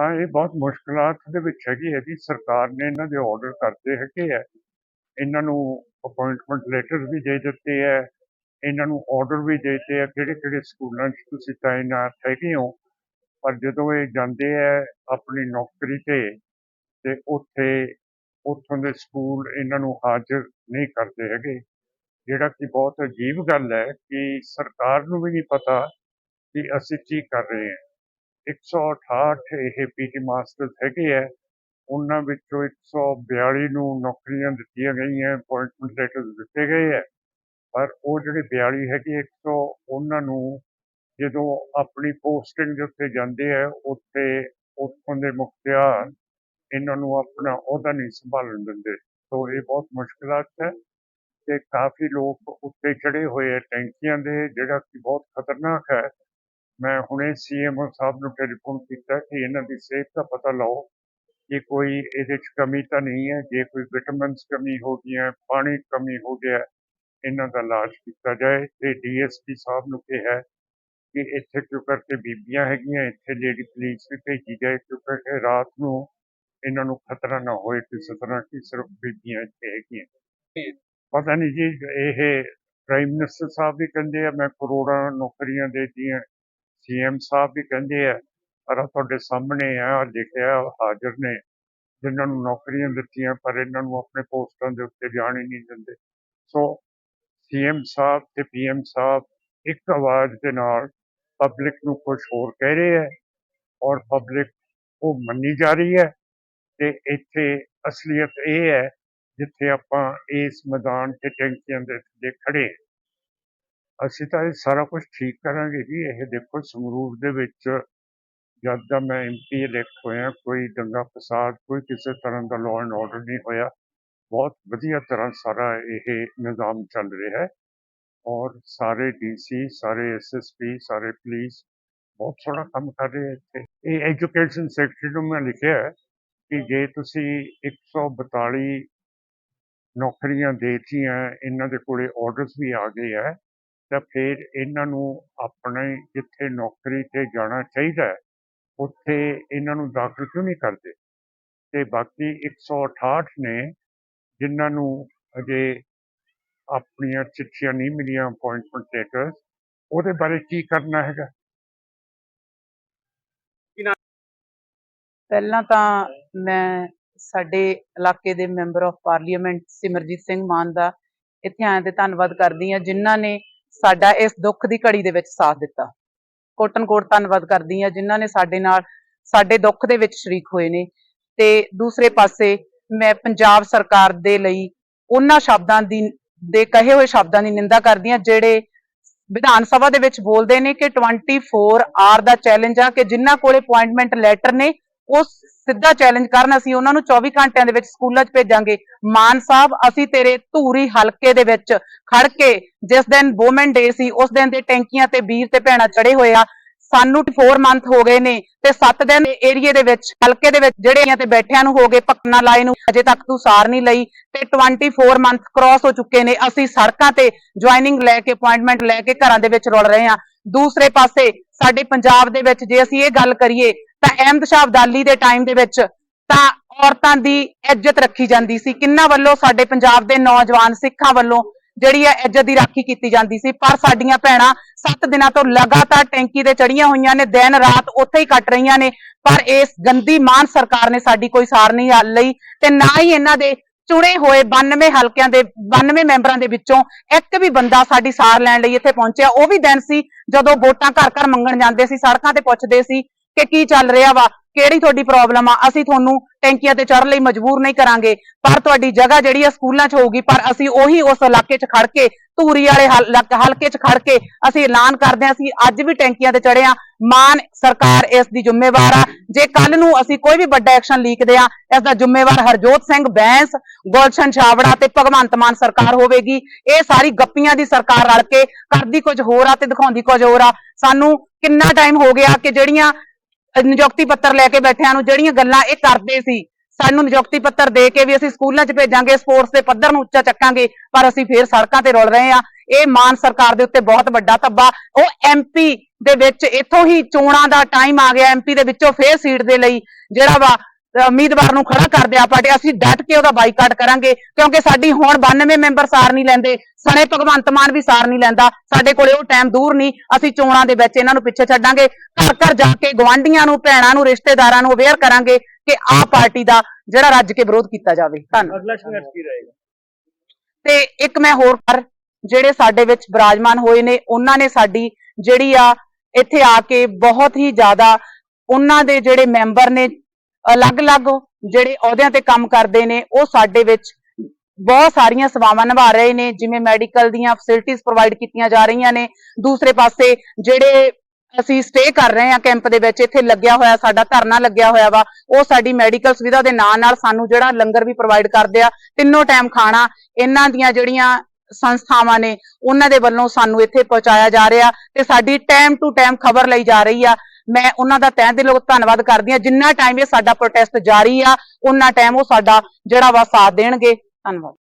ਹਾਂ ਇਹ ਬਹੁਤ ਮੁਸ਼ਕਲਾਤ ਦੇ ਵਿੱਚ ਹੈਗੀ ਹੈ ਕਿ ਸਰਕਾਰ ਨੇ ਇਹਨਾਂ ਦੇ ਆਰਡਰ ਕਰਦੇ ਹੈਗੇ ਆ ਇਹਨਾਂ ਨੂੰ ਅਪਾਇੰਟਮੈਂਟ ਲੈਟਰ ਵੀ ਦੇ ਦਿੱਤੇ ਹੈ। ਇਹਨਾਂ ਨੂੰ ਆਰਡਰ ਵੀ ਦੇ ਦਿੱਤੇ ਆ ਕਿਹੜੇ ਕਿਹੜੇ ਸਕੂਲਾਂ 'ਚ ਤੁਸੀਂ ਤਾਇਨਾਤ ਹੈਗੇ ਹੋ। ਪਰ ਜਦੋਂ ਇਹ ਜਾਂਦੇ ਆ ਆਪਣੀ ਨੌਕਰੀ ਤੇ ਤੇ ਉੱਥੇ, ਉੱਥੋਂ ਦੇ ਸਕੂਲ ਇਹਨਾਂ ਨੂੰ ਹਾਜ਼ਰ ਨਹੀਂ ਕਰਦੇ ਹੈਗੇ। ਜਿਹੜਾ ਕਿ ਬਹੁਤ ਅਜੀਬ ਗੱਲ ਹੈ ਕਿ ਸਰਕਾਰ ਨੂੰ ਵੀ ਨਹੀਂ ਪਤਾ ਕਿ ਅਸੀਂ ਕੀ ਕਰ ਰਹੇ ਹਾਂ। 168 ਇਹ ਪੀਟੀ ਮਾਸਟਰਸ ਹੈਗੇ ਆ। ਉਹਨਾਂ ਵਿੱਚੋਂ 142 ਨੂੰ ਨੌਕਰੀਆਂ ਦਿੱਤੀਆਂ ਗਈਆਂ ਅਪਾਇੰਟਮੈਂਟ ਲੈਟਰ ਦਿੱਤੇ ਗਏ ਆ। ਪਰ ਉਹ ਜਿਹੜੇ 42 ਹੈਗੇ 100 ਉਹਨਾਂ ਨੂੰ ਜਦੋਂ ਆਪਣੀ ਪੋਸਟਿੰਗ ਦੇ ਉੱਤੇ ਜਾਂਦੇ ਆ, ਉੱਥੇ ਉੱਥੋਂ ਦੇ ਮੁਖਤਿਆਰ ਇਹਨਾਂ ਨੂੰ ਆਪਣਾ ਅਹੁਦਾ ਨਹੀਂ ਸੰਭਾਲਣ ਦਿੰਦੇ। ਸੋ ਇਹ ਬਹੁਤ ਮੁਸ਼ਕਲਾਤ ਹੈ ਤੇ ਕਾਫੀ ਲੋਕ ਉੱਤੇ ਚੜੇ ਹੋਏ ਆ ਟੈਂਕੀਆਂ ਦੇ, ਜਿਹੜਾ ਕਿ ਬਹੁਤ ਖਤਰਨਾਕ ਹੈ। ਮੈਂ ਹੁਣੇ ਸੀਐਮਓ ਸਾਹਿਬ ਨੂੰ ਟੈਲੀਫੋਨ ਕੀਤਾ ਕਿ ਇਹਨਾਂ ਦੀ ਸਿਹਤ ਦਾ ਪਤਾ ਲਓ ਕਿ ਕੋਈ ਇਹਦੇ 'ਚ ਕਮੀ ਤਾਂ ਨਹੀਂ ਹੈ, ਜੇ ਕੋਈ ਵਿਟਾਮਿਨਸ ਕਮੀ ਹੋ ਗਈਆਂ, ਪਾਣੀ ਕਮੀ ਹੋ ਗਿਆ, ਇਹਨਾਂ ਦਾ ਇਲਾਜ ਕੀਤਾ ਜਾਏ। ਤੇ ਡੀਐਸਪੀ ਸਾਹਿਬ ਨੂੰ ਕਿਹਾ ਕਿ ਇੱਥੇ ਕਿਉਂ ਕਰਕੇ ਬੀਬੀਆਂ ਹੈਗੀਆਂ, ਇੱਥੇ ਲੇਡੀ ਪੁਲਿਸ ਵੀ ਭੇਜੀ ਜਾਏ, ਕਿਉਂਕਿ ਰਾਤ ਨੂੰ ਇਹਨਾਂ ਨੂੰ ਖਤਰਾ ਨਾ ਹੋਏ ਕਿਸੇ ਤਰ੍ਹਾਂ ਕਿ ਸਿਰਫ ਬੀਬੀਆਂ ਇੱਥੇ ਹੈਗੀਆਂ। ਪਤਾ ਨਹੀਂ ਜੀ, ਇਹ ਪ੍ਰਾਈਮ ਮਿਨਿਸਟਰ ਸਾਹਿਬ ਵੀ ਕਹਿੰਦੇ ਆ, ਮੈਂ ਕਰੋੜਾਂ ਨੌਕਰੀਆਂ ਦੇਤੀਆਂ। ਸੀਐਮ ਸਾਹਿਬ ਵੀ ਕਹਿੰਦੇ ਆ, ਪਰ ਤੁਹਾਡੇ ਸਾਹਮਣੇ ਆ, ਆਹ ਲਿਖਿਆ ਹਾਜ਼ਰ ਨੇ। ਜਿਨ੍ਹਾਂ ਨੂੰ ਨੌਕਰੀਆਂ ਦਿੱਤੀਆਂ, ਪਰ ਇਹਨਾਂ ਨੂੰ ਆਪਣੇ ਪੋਸਟਾਂ ਦੇ ਉੱਤੇ ਜਾਣ ਹੀ ਨਹੀਂ ਦਿੰਦੇ। ਸੋ ਸੀਐਮ ਸਾਹਿਬ ਤੇ ਪੀਐਮ ਸਾਹਿਬ ਇੱਕ ਆਵਾਜ਼ ਦੇ ਨਾਲ ਪਬਲਿਕ ਨੂੰ ਕੁਝ ਹੋਰ ਕਹਿ ਰਹੇ ਹੈ ਔਰ ਪਬਲਿਕ ਉਹ ਮੰਨੀ ਜਾ ਰਹੀ ਹੈ। ਤੇ ਇੱਥੇ ਅਸਲੀਅਤ ਇਹ ਹੈ, ਜਿੱਥੇ ਆਪਾਂ ਇਸ ਮੈਦਾਨ ਤੇ ਟੈਂਕੀਆਂ ਦੇ ਦੇ ਖੜੇ ਅਸੀਂ ਤਾਂ ਇਹ ਸਾਰਾ ਕੁਝ ਠੀਕ ਕਰਾਂਗੇ ਜੀ। ਇਹ ਦੇਖੋ ਸੰਗਰੂਰ ਦੇ ਵਿੱਚ ਜਦ ਦਾ ਮੈਂ ਐਮਪੀ ਇਲੈਕਟ ਹੋਇਆ, ਕੋਈ ਦੰਗਾ ਫਸਾਦ, ਕੋਈ ਕਿਸੇ ਤਰ੍ਹਾਂ ਦਾ ਲਾਅ ਐਂਡ ਆਰਡਰ ਨਹੀਂ ਹੋਇਆ। ਬਹੁਤ ਵਧੀਆ ਤਰ੍ਹਾਂ ਸਾਰਾ ਇਹ ਨਿਜ਼ਾਮ ਚੱਲ ਰਿਹਾ ਹੈ। ਔਰ ਸਾਰੇ ਡੀਸੀ ਸਾਰੇ ਐਸਐਸਪੀ ਸਾਰੇ ਪੁਲਿਸ ਬਹੁਤ ਸੋਹਣਾ ਕੰਮ ਕਰ ਰਹੇ ਇੱਥੇ। ਇਹ ਐਜੂਕੇਸ਼ਨ ਸੈਕਟਰੀ ਨੂੰ ਮੈਂ ਲਿਖਿਆ ਹੈ ਕਿ ਜੇ ਤੁਸੀਂ 142 ਨੌਕਰੀਆਂ ਦੇਤੀਆਂ, ਇਹਨਾਂ ਦੇ ਕੋਲੇ ਆਰਡਰਸ ਵੀ ਆ ਗਏ ਹੈ ਤਾਂ ਫਿਰ ਇਹਨਾਂ ਨੂੰ ਆਪਣੇ ਜਿੱਥੇ ਨੌਕਰੀ ਤੇ ਜਾਣਾ ਚਾਹੀਦਾ ਉੱਥੇ ਇਹਨਾਂ ਨੂੰ ਦਾਖਲ ਕਿਉਂ ਨਹੀਂ ਕਰਦੇ? ਤੇ ਬਾਕੀ 168 ਨੇ ਜਿਨ੍ਹਾਂ ਨੂੰ ਅਜੇ ਆਪਣੀਆਂ ਚਿੱਠੀਆਂ ਨਹੀਂ ਮਿਲੀਆਂ ਅਪਾਇੰਟਮੈਂਟ ਲੈਟਰਸ ਉਹਦੇ ਬਾਰੇ ਕੀ ਕਰਨਾ ਹੈਗਾ? ਪਹਿਲਾਂ ਤਾਂ ਮੈਂ ਸਾਡੇ ਇਲਾਕੇ ਦੇ member of parliament Simarjit Singh Mann ਦਾ ਇੱਥੇ ਆਇਆਂ ਤੇ ਧੰਨਵਾਦ ਕਰਦੀ ਹਾਂ, ਜਿਨ੍ਹਾਂ ਨੇ ਸਾਡਾ ਇਸ ਦੁੱਖ ਦੀ ਘੜੀ ਦੇ ਵਿੱਚ ਸਾਥ ਦਿੱਤਾ। ਕੋਟਨ ਕੋਟ ਧੰਨਵਾਦ ਕਰਦੀ ਹਾਂ ਜਿਨ੍ਹਾਂ ਨੇ ਸਾਡੇ ਨਾਲ, ਸਾਡੇ ਦੁੱਖ ਦੇ ਵਿੱਚ ਸ਼ਰੀਕ ਹੋਏ ਨੇ। ਤੇ ਦੂਸਰੇ ਪਾਸੇ ਮੈਂ ਪੰਜਾਬ ਸਰਕਾਰ ਦੇ ਲਈ ਉਹਨਾਂ ਸ਼ਬਦਾਂ ਦੀ, ਦੇ ਕਹੇ ਹੋਏ ਸ਼ਬਦਾਂ ਦੀ ਨਿੰਦਾ ਕਰਦੀ ਹਾਂ ਜਿਹੜੇ ਵਿਧਾਨ ਸਭਾ ਦੇ ਵਿੱਚ ਬੋਲਦੇ ਨੇ ਕਿ 24 ਆਰ ਦਾ ਚੈਲੰਜ ਆ ਕਿ ਜਿਨ੍ਹਾਂ ਕੋਲੇ ਅਪਾਇੰਟਮੈਂਟ ਲੈਟਰ ਨੇ, ਉਸ ਸਿੱਧਾ ਚੈਲੰਜ ਕਰਨ ਅਸੀਂ ਉਹਨਾਂ ਨੂੰ 24 ਘੰਟਿਆਂ ਦੇ ਵਿੱਚ ਸਕੂਲਾਂ 'ਚ ਭੇਜਾਂਗੇ। ਮਾਨ ਸਾਹਿਬ, ਅਸੀਂ ਤੇਰੇ ਧੂਰੀ ਹਲਕੇ ਦੇ ਵਿੱਚ ਖੜ ਕੇ ਜਿਸ ਦਿਨ ਵੂਮਨ ਡੇ ਸੀ, ਉਸ ਦਿਨ ਦੇ ਟੈਂਕੀਆਂ ਤੇ ਵੀਰ ਤੇ ਭੈਣਾਂ ਚੜੇ ਹੋਏ ਆ। ਸਾਨੂੰ 4 ਮੰਥ ਹੋ ਗਏ ਨੇ ਤੇ 7 ਦਿਨ ਏਰੀਏ ਦੇ ਵਿੱਚ, ਹਲਕੇ ਦੇ ਵਿੱਚ ਜਿਹੜੇ ਤੇ ਬੈਠਿਆਂ ਨੂੰ ਹੋ ਗਏ ਪੱਕਣਾ ਲਾਏ ਨੂੰ, ਅਜੇ ਤੱਕ ਤੂੰ ਸਾਰ ਨਹੀਂ ਲਈ ਤੇ 24 ਮੰਥ ਕ੍ਰਾਸ ਹੋ ਚੁੱਕੇ ਨੇ। ਅਸੀਂ ਸੜਕਾਂ ਤੇ ਜੁਆਇਨਿੰਗ ਲੈ ਕੇ ਅਪਾਇੰਟਮੈਂਟ ਲੈ ਕੇ ਘਰਾਂ ਦੇ ਵਿੱਚ ਰੁਲ ਰਹੇ ਹਾਂ ਦੂਸਰੇ ਪਾਸੇ ਸਾਡੇ ਪੰਜਾਬ ਦੇ ਵਿੱਚ ਜੇ ਅਸੀਂ ਇਹ ਗੱਲ ਕਰੀਏ ਤਾਂ ਅਹਿਮਦ ਸ਼ਾਹ ਅਬਦਾਲੀ ਦੇ ਟਾਈਮ ਦੇ ਵਿੱਚ ਤਾਂ ਔਰਤਾਂ ਦੀ ਇੱਜ਼ਤ ਰੱਖੀ ਜਾਂਦੀ ਸੀ। ਕਿੰਨਾ ਵੱਲੋਂ? ਸਾਡੇ ਪੰਜਾਬ ਦੇ ਨੌਜਵਾਨ ਸਿੱਖਾਂ ਵੱਲੋਂ ਜਿਹੜੀ ਹੈ ਇੱਜ਼ਤ ਦੀ ਰਾਖੀ ਕੀਤੀ ਜਾਂਦੀ ਸੀ। ਪਰ ਸਾਡੀਆਂ ਭੈਣਾਂ 7 ਦਿਨਾਂ ਤੋਂ ਲਗਾਤਾਰ ਟੈਂਕੀ ਤੇ ਚੜੀਆਂ ਹੋਈਆਂ ਨੇ। ਦਿਨ ਰਾਤ ਉੱਥੇ ਹੀ ਕੱਟ ਰਹੀਆਂ ਨੇ। ਪਰ ਇਸ ਗੰਦੀ ਮਾਨ ਸਰਕਾਰ ਨੇ ਸਾਡੀ ਕੋਈ ਸਾਰ ਨਹੀਂ ਲਈ ਤੇ ਨਾ ਹੀ ਇਹਨਾਂ ਦੇ ਚੁਣੇ ਹੋਏ 92 ਹਲਕਿਆਂ ਦੇ 92 ਮੈਂਬਰਾਂ ਦੇ ਵਿੱਚੋਂ ਇੱਕ ਵੀ ਬੰਦਾ ਸਾਡੀ ਸਾਰ ਲੈਣ ਲਈ ਇੱਥੇ ਪਹੁੰਚਿਆ। ਉਹ ਵੀ ਦਿਨ ਸੀ ਜਦੋਂ ਵੋਟਾਂ ਘਰ ਘਰ ਮੰਗਣ ਜਾਂਦੇ ਸੀ, ਸੜਕਾਂ ਤੇ ਪੁੱਛਦੇ ਸੀ ਕਿ ਕੀ ਚੱਲ ਰਿਹਾ ਵਾ? ਕਿਹੜੀ ਤੁਹਾਡੀ ਪ੍ਰੋਬਲਮ ਆ? ਅਸੀਂ ਤੁਹਾਨੂੰ ਟੈਂਕੀਆਂ ਤੇ ਚੜ੍ਹਨ ਲਈ ਮਜਬੂਰ ਨਹੀਂ ਕਰਾਂਗੇ। ਪਰ ਤੁਹਾਡੀ ਜਗ੍ਹਾ ਜਿਹੜੀ ਆ ਸਕੂਲਾਂ 'ਚ ਹੋਊਗੀ, ਪਰ ਅਸੀਂ ਉਹੀ ਉਸ ਇਲਾਕੇ 'ਚ ਖੜ ਕੇ, ਧੂਰੀ ਵਾਲੇ ਹਲਕੇ 'ਚ ਖੜ ਕੇ ਅਸੀਂ ਐਲਾਨ ਕਰਦੇ ਹਾਂ। ਅਸੀਂ ਅੱਜ ਵੀ ਟੈਂਕੀਆਂ ਤੇ ਚੜੇ ਆ ਮਾਨ ਸਰਕਾਰ ਇਸ ਦੀ ਜ਼ਿੰਮੇਵਾਰ ਆ। ਜੇ ਕੱਲ ਨੂੰ ਅਸੀਂ ਕੋਈ ਵੀ ਵੱਡਾ ਐਕਸ਼ਨ ਲੀਕਦੇ ਆ ਇਸ ਦਾ ਜ਼ਿੰਮੇਵਾਰ ਹਰਜੋਤ ਸਿੰਘ ਬੈਂਸ, ਗੁਲਸ਼ਨ ਛਾਵੜਾ ਤੇ ਭਗਵੰਤ ਮਾਨ ਸਰਕਾਰ ਹੋਵੇਗੀ। ਇਹ ਸਾਰੀ ਗੱਪੀਆਂ ਦੀ ਸਰਕਾਰ ਰਲ ਕੇ ਕਰਦੀ ਕੁਝ ਹੋਰ ਆ ਤੇ ਦਿਖਾਉਂਦੀ ਕੁਝ ਹੋਰ ਆ। ਸਾਨੂੰ ਕਿੰਨਾ ਟਾਈਮ ਹੋ ਗਿਆ ਕਿ ਜਿਹੜੀਆਂ ਨਿਯੁਕਤੀ ਪੱਤਰ ਲੈ ਕੇ ਬੈਠਿਆਂ ਨੂੰ ਜਿਹੜੀਆਂ ਗੱਲਾਂ ਇਹ ਕਰਦੇ ਸੀ, ਸਾਨੂੰ ਨਿਯੁਕਤੀ ਪੱਤਰ ਦੇ ਕੇ ਵੀ ਅਸੀਂ ਸਕੂਲਾਂ 'ਚ ਭੇਜਾਂਗੇ, ਸਪੋਰਟਸ ਦੇ ਪੱਧਰ ਨੂੰ ਉੱਚਾ ਚੱਕਾਂਗੇ, ਪਰ ਅਸੀਂ ਫੇਰ ਸੜਕਾਂ ਤੇ ਰੁਲ ਰਹੇ ਆ ਇਹ ਮਾਨ ਸਰਕਾਰ ਦੇ ਉੱਤੇ ਬਹੁਤ ਵੱਡਾ ਧੱਬਾ। ਉਹ ਐਮਪੀ ਦੇ ਵਿੱਚ ਇੱਥੋਂ ਹੀ ਚੋਣਾਂ ਦਾ ਟਾਈਮ ਆ ਗਿਆ ਐਮਪੀ ਦੇ ਵਿੱਚੋਂ ਫੇਰ ਸੀਟ ਦੇ ਲਈ, ਜਿਹੜਾ ਵਾ ਉਮੀਦਵਾਰ ਨੂੰ ਖੜਾ ਕਰ ਦਿਆ ਪਾਰਟੀ ਅਸੀਂ ਡਟ ਕੇ ਉਹਦਾ ਬਾਈਕਾਟ ਕਰਾਂਗੇ ਕਿਉਂਕਿ ਸਾਡੀ ਹੁਣ 92 ਮੈਂਬਰ ਸਾਰ ਨਹੀਂ ਲੈਂਦੇ ਸਣੇ ਭਗਵੰਤ ਮਾਨ ਵੀ ਸਾਰ ਨਹੀਂ ਲੈਂਦਾ ਸਾਡੇ ਕੋਲੇ ਉਹ ਟਾਈਮ ਦੂਰ ਨਹੀਂ ਅਸੀਂ ਚੋਣਾਂ ਦੇ ਵਿੱਚ ਇਹਨਾਂ ਨੂੰ ਪਿੱਛੇ ਛੱਡਾਂਗੇ ਘਰ ਘਰ ਜਾ ਕੇ ਗਵਾਂਢੀਆਂ ਨੂੰ ਭੈਣਾਂ ਨੂੰ ਰਿਸ਼ਤੇਦਾਰਾਂ ਨੂੰ ਅਵੇਅਰ ਕਰਾਂਗੇ ਕਿ ਆਹ ਪਾਰਟੀ ਦਾ ਜਿਹੜਾ ਰੱਜ ਕੇ ਵਿਰੋਧ ਕੀਤਾ ਜਾਵੇ। ਧੰਨਵਾਦ। ਅਗਲਾ ਸੰਘਰਸ਼ ਕੀ ਰਹੇਗਾ? ਤੇ ਇੱਕ ਮੈਂ ਹੋਰ ਕਰ ਜਿਹੜੇ ਸਾਡੇ ਵਿੱਚ ਬਿਰਾਜਮਾਨ ਹੋਏ ਨੇ ਉਹਨਾਂ ਨੇ ਸਾਡੀ ਜਿਹੜੀ ਆ ਇੱਥੇ ਆ ਕੇ ਬਹੁਤ ਹੀ ਜ਼ਿਆਦਾ ਉਹਨਾਂ ਦੇ ਜਿਹੜੇ ਮੈਂਬਰ ਨੇ ਅਲੱਗ-ਅਲੱਗ ਜਿਹੜੇ ਅਹੁਦਿਆਂ ਤੇ ਕੰਮ ਕਰਦੇ ਨੇ, ਉਹ ਸਾਡੇ ਵਿੱਚ ਬਹੁਤ ਸਾਰੀਆਂ ਸੇਵਾਵਾਂ ਨਿਭਾ ਰਹੇ ਨੇ, ਜਿਵੇਂ ਮੈਡੀਕਲ ਦੀਆਂ ਫੈਸਿਲਿਟੀਆਂ ਪ੍ਰੋਵਾਈਡ ਕੀਤੀਆਂ ਜਾ ਰਹੀਆਂ ਨੇ। ਦੂਸਰੇ ਪਾਸੇ ਜਿਹੜੇ ਅਸੀਂ ਸਟੇ ਕਰ ਰਹੇ ਹਾਂ ਕੈਂਪ ਦੇ ਵਿੱਚ, ਇੱਥੇ ਲੱਗਿਆ ਹੋਇਆ ਸਾਡਾ ਧਰਨਾ ਲੱਗਿਆ ਹੋਇਆ ਵਾ, ਉਹ ਸਾਡੀ ਮੈਡੀਕਲ ਸੁਵਿਧਾ ਦੇ ਨਾਲ ਨਾਲ ਸਾਨੂੰ ਜਿਹੜਾ ਲੰਗਰ ਵੀ ਪ੍ਰੋਵਾਈਡ ਕਰਦੇ ਆ, ਤਿੰਨੋਂ ਟਾਈਮ ਖਾਣਾ, ਇਹਨਾਂ ਦੀਆਂ ਜਿਹੜੀਆਂ ਸੰਸਥਾਵਾਂ ਨੇ, ਉਹਨਾਂ ਦੇ ਵੱਲੋਂ ਸਾਨੂੰ ਇੱਥੇ ਪਹੁੰਚਾਇਆ ਜਾ ਰਿਹਾ ਤੇ ਸਾਡੀ ਟਾਈਮ ਟੂ ਟਾਈਮ ਖਬਰ ਲਈ ਜਾ ਰਹੀ ਆ। ਮੈਂ ਉਹਨਾਂ ਦਾ ਤਹਿ ਦਿਲੋਂ ਧੰਨਵਾਦ ਕਰਦੀ ਹਾਂ। ਜਿੰਨਾ ਟਾਈਮ ਇਹ ਸਾਡਾ ਪ੍ਰੋਟੈਸਟ ਜਾਰੀ ਆ ਉਹਨਾਂ ਟਾਈਮ ਉਹ ਸਾਡਾ ਜਿਹੜਾ ਵਾ ਸਾਥ ਦੇਣਗੇ। ਧੰਨਵਾਦ।